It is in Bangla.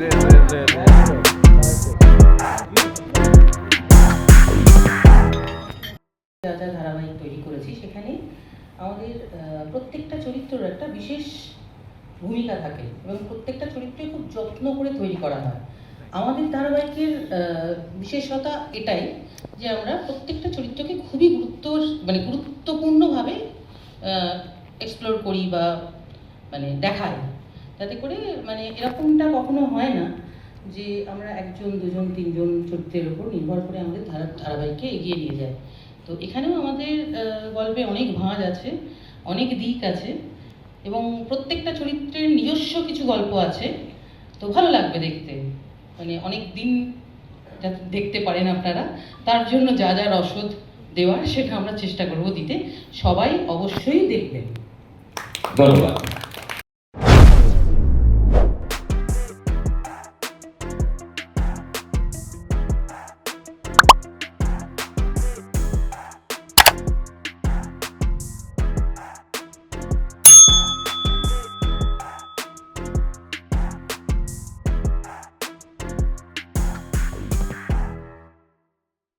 this, ধারাবাহিক তৈরি করেছি সেখানে আমাদের প্রত্যেকটা চরিত্রের একটা বিশেষ ভূমিকা থাকে এবং প্রত্যেকটা চরিত্রে খুব যত্ন করে তৈরি করা হয়। আমাদের ধারাবাহিকের বিশেষতা এটাই যে আমরা প্রত্যেকটা চরিত্রকে খুবই গুরুত্ব মানে গুরুত্বপূর্ণভাবে এক্সপ্লোর করি বা মানে দেখাই। যাতে করে মানে এরকমটা কখনো হয় না যে আমরা একজন, দুজন, তিনজন চরিত্রের উপর নির্ভর করে আমাদের ধারা, ধারাবাহিককে এগিয়ে নিয়ে যায়। তো এখানেও আমাদের গল্পে অনেক ভাঁজ আছে, অনেক দিক আছে এবং প্রত্যেকটা চরিত্রের নিজস্ব কিছু গল্প আছে। তো ভালো লাগবে দেখতে। মানে অনেক দিন যাতে দেখতে পারেন আপনারা। তার জন্য যা যা রসদ দেওয়ার সেটা আমরা চেষ্টা করব দিতে। সবাই অবশ্যই দেখবেন। ধন্যবাদ।